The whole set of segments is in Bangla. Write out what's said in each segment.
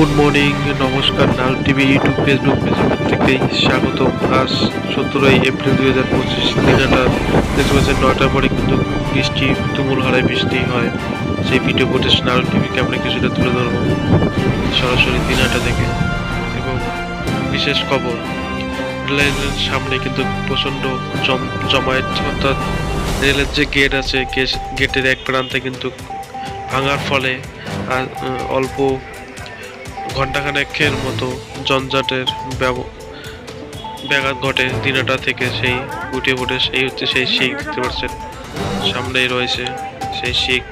গুড মর্নিং, নমস্কার নাল টিভি, ইউটিউব, ফেসবুক, পেজের প্রত্যেককেই স্বাগত আজ সতেরোই এপ্রিল দুই হাজার পঁচিশ, দিনাটা দেখতে পাচ্ছেন নয়টার পরে কিন্তু বৃষ্টি, তুমুল হারায় বৃষ্টি হয়। সেই ভিডিও ফুটেজ নাল টিভিকে আমরা কিছুটা তুলে ধরব, সরাসরি দিনাটা থেকে এবং বিশেষ খবর রেলের সামনে কিন্তু প্রচণ্ড জম, জমায়েত, অর্থাৎ রেলের যে গেট আছে গেটের এক প্রান্তে কিন্তু ভাঙার ফলে অল্প ঘন্টাখানেকের মতো জঞ্জাটের ব্যাঘাত ঘটে দিনাটা থেকে সেই উঠে ফুটে, সেই হচ্ছে সেই শিখ, দেখতে পাচ্ছেন? সামনেই রয়েছে সেই শিখ।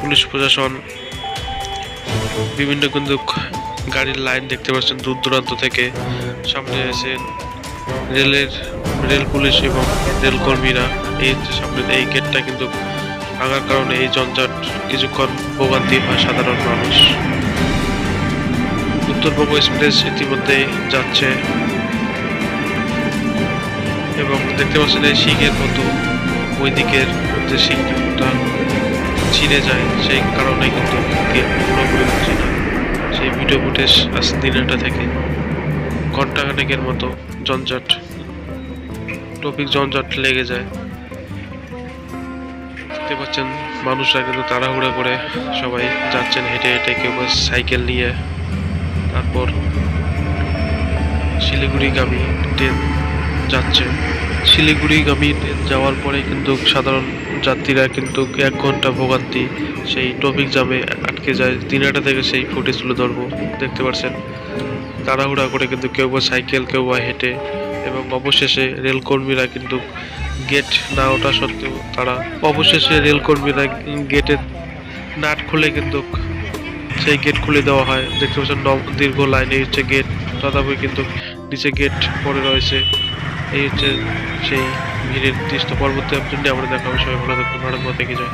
পুলিশ প্রশাসন, বিভিন্ন কিন্তু গাড়ির লাইন দেখতে পাচ্ছেন দূর দূরান্ত থেকে। সামনে এসে রেলের, রেল পুলিশ এবং রেল কর্মীরা। এই সামনে, এই গেটটা কিন্তু ভাঙার কারণে এই জঞ্জাট কিছুক্ষণ ভোগান্তি হয় সাধারণ মানুষ। উত্তরবঙ্গ এক্সপ্রেস ইতিমধ্যে যাচ্ছে এবং দেখতে পাচ্ছেন এই শিখের মতো ওই দিকের যে শিখটা ছিঁড়ে যায়। সেই কারণে কিন্তু পুরোপুরি হচ্ছে না। সেই ভিডিও ফুটেজ আজ দিনেরটা থেকে ঘন্টাখানেকের মতো জঞ্জাট, টপিক জঞ্জাট লেগে যায়। দেখতে পাচ্ছেন, মানুষরা কিন্তু তাড়াহুড়া করে সবাই যাচ্ছেন হেঁটে হেঁটে, কেউ সাইকেল নিয়ে। তারপর শিলিগুড়িগামী ট্রেন যাচ্ছে। শিলিগুড়িগামী ট্রেন যাওয়ার পরে কিন্তু সাধারণ যাত্রীরা কিন্তু এক ঘণ্টা ভোগান্তি, সেই ট্রাফিক জ্যামে আটকে যায়। দিনাটা থেকে সেই ফুটেজ তুলে ধরবো, দেখতে পাচ্ছেন তাড়াহুড়া করে কিন্তু কেউ বা সাইকেল, কেউ বা হেঁটে এবং অবশেষে রেলকর্মীরা কিন্তু গেট না ওঠা সত্ত্বেও তারা অবশেষে রেলকর্মীরা গেটের নাট খুলে কিন্তু সেই গেট খুলে দেওয়া হয়। দেখতে পাচ্ছেন দীর্ঘ লাইনে হচ্ছে গেট। তথাপি কিন্তু নিচে গেট পড়ে রয়েছে। এই হচ্ছে সেই ভিড়ের দৃশ্য। পরবর্তী আপনি আমরা দেখাবো সবাই ভালো থাকবেন ভারত থেকে যায়